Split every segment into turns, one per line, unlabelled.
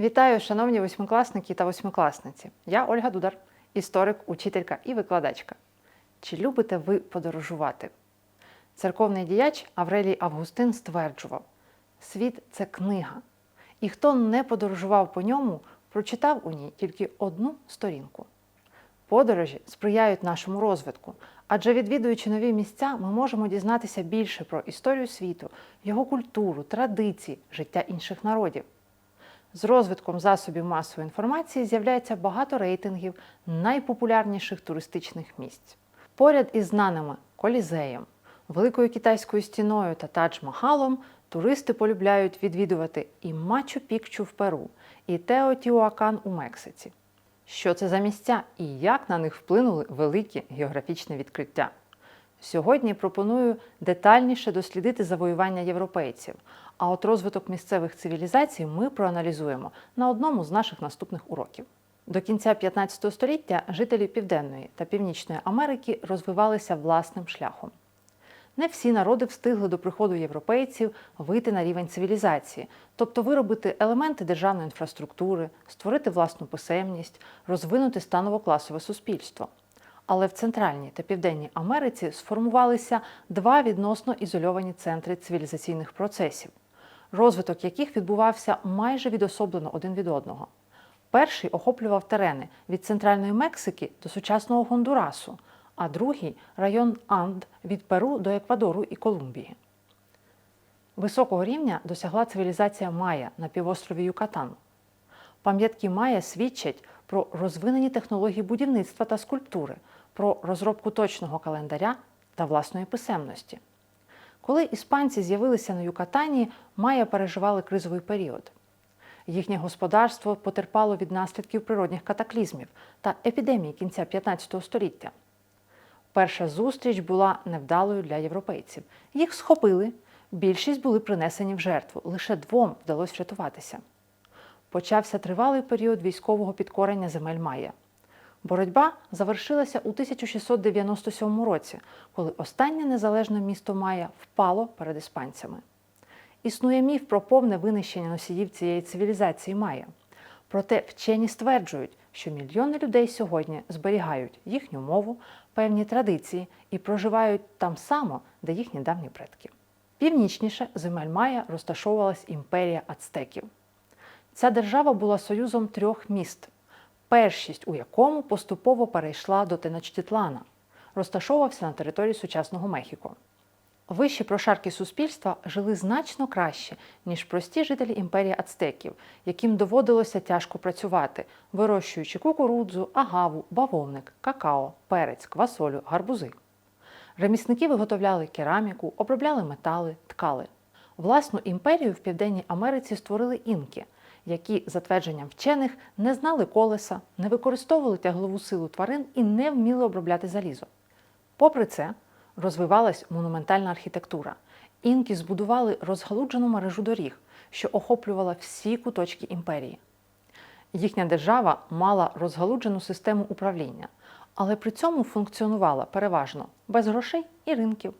Вітаю, шановні восьмикласники та восьмикласниці. Я Ольга Дудар, історик, учителька і викладачка. Чи любите ви подорожувати? Церковний діяч Аврелій Августин стверджував: світ це книга, і хто не подорожував по ньому, прочитав у ній тільки одну сторінку. Подорожі сприяють нашому розвитку, адже відвідуючи нові місця, ми можемо дізнатися більше про історію світу, його культуру, традиції, життя інших народів. З розвитком засобів масової інформації з'являється багато рейтингів найпопулярніших туристичних місць. Поряд із знаними Колізеєм, Великою Китайською стіною та Тадж-Махалом туристи полюбляють відвідувати і Мачу-Пікчу в Перу, і Теотіуакан у Мексиці. Що це за місця і як на них вплинули великі географічні відкриття? Сьогодні пропоную детальніше дослідити завоювання європейців, а от розвиток місцевих цивілізацій ми проаналізуємо на одному з наших наступних уроків. До кінця 15 століття жителі Південної та Північної Америки розвивалися власним шляхом. Не всі народи встигли до приходу європейців вийти на рівень цивілізації, тобто виробити елементи державної інфраструктури, створити власну писемність, розвинути станово-класове суспільство. Але в Центральній та Південній Америці сформувалися два відносно ізольовані центри цивілізаційних процесів, розвиток яких відбувався майже відособлено один від одного. Перший охоплював терени від центральної Мексики до сучасного Гондурасу, а другий район Анд від Перу до Еквадору і Колумбії. Високого рівня досягла цивілізація Майя на півострові Юкатан. Пам'ятки Майя свідчать про розвинені технології будівництва та скульптури, про розробку точного календаря та власної писемності. Коли іспанці з'явилися на Юкатані, Майя переживали кризовий період. Їхнє господарство потерпало від наслідків природних катаклізмів та епідемії кінця 15 століття. Перша зустріч була невдалою для європейців. Їх схопили, більшість були принесені в жертву, лише двом вдалося врятуватися. Почався тривалий період військового підкорення земель Майя. Боротьба завершилася у 1697 році, коли останнє незалежне місто Майя впало перед іспанцями. Існує міф про повне винищення носіїв цієї цивілізації Майя. Проте вчені стверджують, що мільйони людей сьогодні зберігають їхню мову, певні традиції і проживають там само, де їхні давні предки. Північніше земель Майя розташовувалась імперія ацтеків. Ця держава була союзом трьох міст, першість у якому поступово перейшла до Теночтітлана, розташовувався на території сучасного Мехіко. Вищі прошарки суспільства жили значно краще, ніж прості жителі імперії ацтеків, яким доводилося тяжко працювати, вирощуючи кукурудзу, агаву, бавовник, какао, перець, квасолю, гарбузи. Ремісники виготовляли кераміку, обробляли метали, ткали. Власну імперію в Південній Америці створили інки, які, за твердженням вчених, не знали колеса, не використовували тяглову силу тварин і не вміли обробляти залізо. Попри це, розвивалась монументальна архітектура. Інки збудували розгалуджену мережу доріг, що охоплювала всі куточки імперії. Їхня держава мала розгалуджену систему управління, але при цьому функціонувала переважно без грошей і ринків.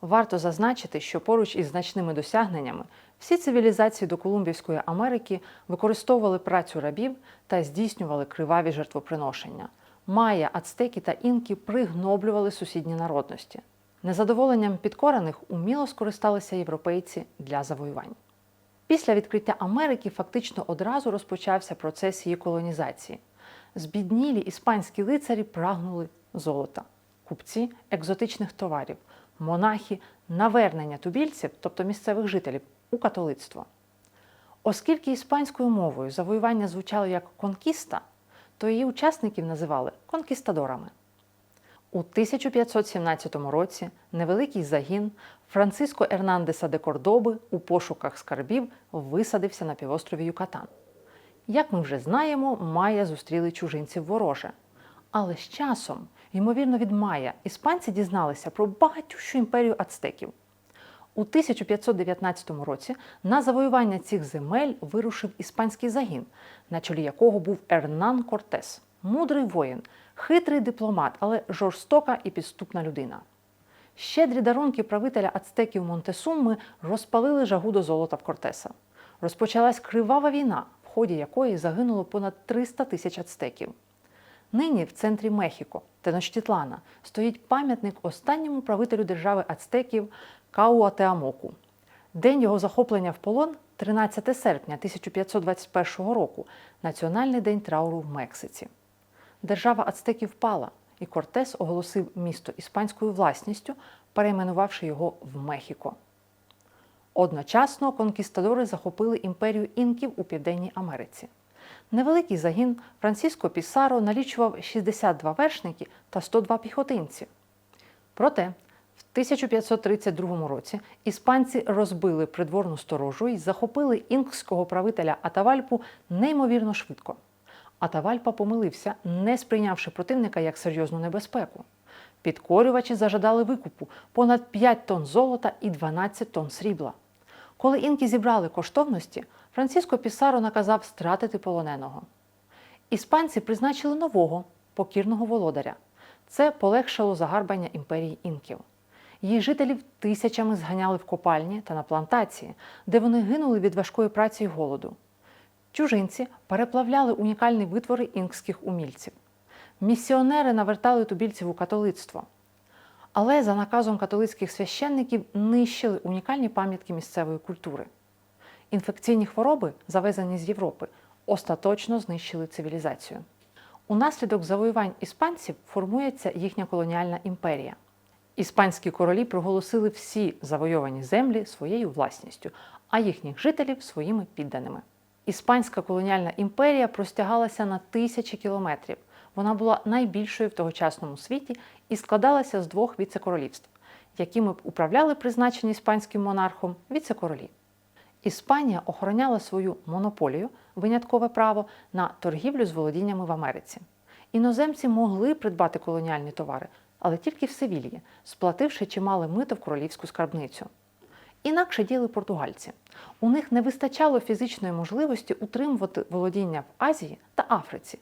Варто зазначити, що поруч із значними досягненнями всі цивілізації до Колумбівської Америки використовували працю рабів та здійснювали криваві жертвоприношення. Майя, ацтеки та інки пригноблювали сусідні народності. Незадоволенням підкорених уміло скористалися європейці для завоювань. Після відкриття Америки фактично одразу розпочався процес її колонізації. Збіднілі іспанські лицарі прагнули золота, купці екзотичних товарів, монахи навернення тубільців, тобто місцевих жителів, у католицтво. Оскільки іспанською мовою завоювання звучало як конкіста, то її учасників називали конкістадорами. У 1517 році невеликий загін Франциско Ернандеса де Кордоби у пошуках скарбів висадився на півострові Юкатан. Як ми вже знаємо, Майя зустріли чужинців вороже. Але з часом, ймовірно, від Майя іспанці дізналися про багатющу імперію ацтеків. У 1519 році на завоювання цих земель вирушив іспанський загін, на чолі якого був Ернан Кортес, мудрий воїн, хитрий дипломат, але жорстока і підступна людина. Щедрі дарунки правителя ацтеків Монтесумми розпалили жагу до золота в Кортеса. розпочалась кривава війна, в ході якої загинуло понад 300 тисяч ацтеків. Нині в центрі Мехіко, Теночтітлана, стоїть пам'ятник останньому правителю держави ацтеків Кауатеамоку. День його захоплення в полон 13 серпня 1521 року, Національний день трауру в Мексиці. Держава ацтеків впала, і Кортес оголосив місто іспанською власністю, перейменувавши його в Мехіко. Одночасно конкістадори захопили імперію інків у Південній Америці. Невеликий загін Франциско Пісаро налічував 62 вершники та 102 піхотинці. Проте в 1532 році іспанці розбили придворну сторожу і захопили інкського правителя Атавальпу неймовірно швидко. Атавальпа помилився, не сприйнявши противника як серйозну небезпеку. Підкорювачі зажадали викупу понад 5 тонн золота і 12 тонн срібла. Коли інки зібрали коштовності, Франциско Пісаро наказав стратити полоненого. Іспанці призначили нового покірного володаря. Це полегшило загарбання імперії інків. Її жителів тисячами зганяли в копальні та на плантації, де вони гинули від важкої праці й голоду. Чужинці переплавляли унікальні витвори інкських умільців. Місіонери навертали тубільців у католицтво. Але за наказом католицьких священників нищили унікальні пам'ятки місцевої культури. Інфекційні хвороби, завезені з Європи, остаточно знищили цивілізацію. Унаслідок завоювань іспанців формується їхня колоніальна імперія. Іспанські королі проголосили всі завойовані землі своєю власністю, а їхніх жителів своїми підданими. Іспанська колоніальна імперія простягалася на тисячі кілометрів. Вона була найбільшою в тогочасному світі і складалася з двох віцекоролівств, якими б управляли призначені іспанським монархом віцекоролі. Іспанія охороняла свою монополію, виняткове право на торгівлю з володіннями в Америці. Іноземці могли придбати колоніальні товари, але тільки в Севільї, сплативши чимале мито в королівську скарбницю. Інакше діяли португальці. У них не вистачало фізичної можливості утримувати володіння в Азії та Африці.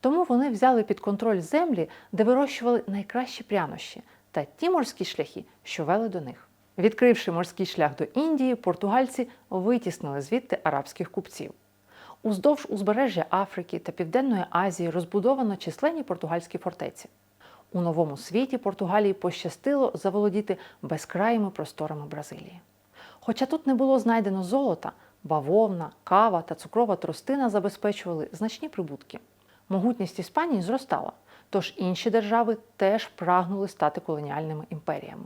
Тому вони взяли під контроль землі, де вирощували найкращі прянощі та ті морські шляхи, що вели до них. Відкривши морський шлях до Індії, португальці витіснили звідти арабських купців. Уздовж узбережжя Африки та Південної Азії розбудовано численні португальські фортеці. У новому світі Португалії пощастило заволодіти безкраїми просторами Бразилії. Хоча тут не було знайдено золота, бавовна, кава та цукрова тростина забезпечували значні прибутки. Могутність Іспанії зростала, тож інші держави теж прагнули стати колоніальними імперіями.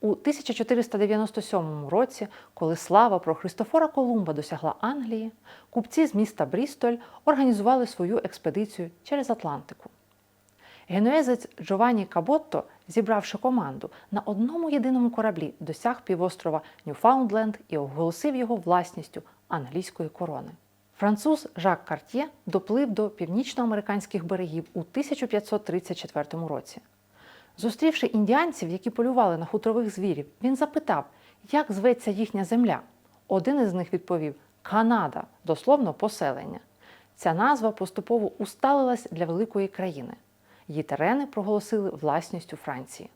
У 1497 році, коли слава про Христофора Колумба досягла Англії, купці з міста Брістоль організували свою експедицію через Атлантику. Генуезець Джованні Каботто, зібравши команду, на одному єдиному кораблі досяг півострова Ньюфаундленд і оголосив його власністю англійської корони. Француз Жак Карт'є доплив до північноамериканських берегів у 1534 році. Зустрівши індіанців, які полювали на хутрових звірів, він запитав, як зветься їхня земля. Один із них відповів Канада, дословно поселення. Ця назва поступово усталилась для великої країни. Її терени проголосили власністю Франції.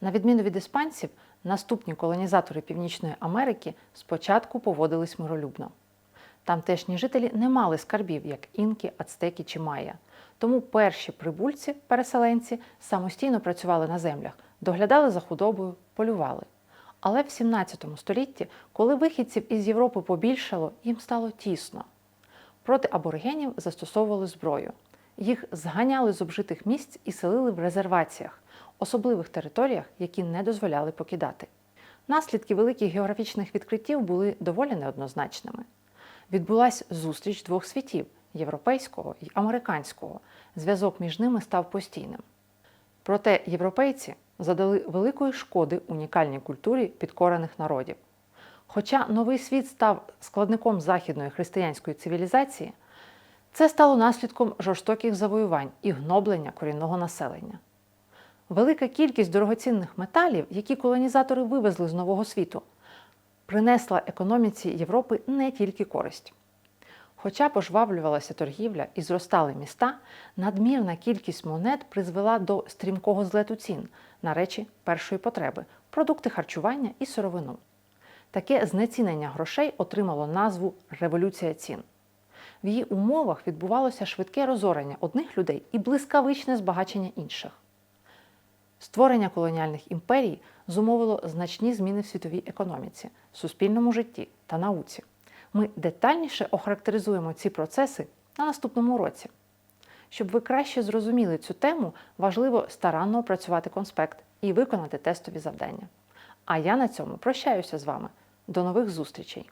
На відміну від іспанців, наступні колонізатори Північної Америки спочатку поводились миролюбно. Тамтешні жителі не мали скарбів, як інки, ацтеки чи майя. Тому перші прибульці, переселенці, самостійно працювали на землях, доглядали за худобою, полювали. Але в 17 столітті, коли вихідців із Європи побільшало, їм стало тісно. Проти аборигенів застосовували зброю. Їх зганяли з обжитих місць і селили в резерваціях, особливих територіях, які не дозволяли покидати. Наслідки великих географічних відкриттів були доволі неоднозначними. Відбулася зустріч двох світів європейського і американського. Зв'язок між ними став постійним. Проте європейці задали великої шкоди унікальній культурі підкорених народів. Хоча новий світ став складником західної християнської цивілізації, це стало наслідком жорстоких завоювань і гноблення корінного населення. Велика кількість дорогоцінних металів, які колонізатори вивезли з Нового світу, принесла економіці Європи не тільки користь. Хоча пожвавлювалася торгівля і зростали міста, надмірна кількість монет призвела до стрімкого злету цін на речі першої потреби, продукти харчування і сировину. Таке знецінення грошей отримало назву революція цін. В її умовах відбувалося швидке розорення одних людей і блискавичне збагачення інших. Створення колоніальних імперій зумовило значні зміни в світовій економіці, суспільному житті та науці. Ми детальніше охарактеризуємо ці процеси на наступному уроці. Щоб ви краще зрозуміли цю тему, важливо старанно опрацювати конспект і виконати тестові завдання. А я на цьому прощаюся з вами. До нових зустрічей!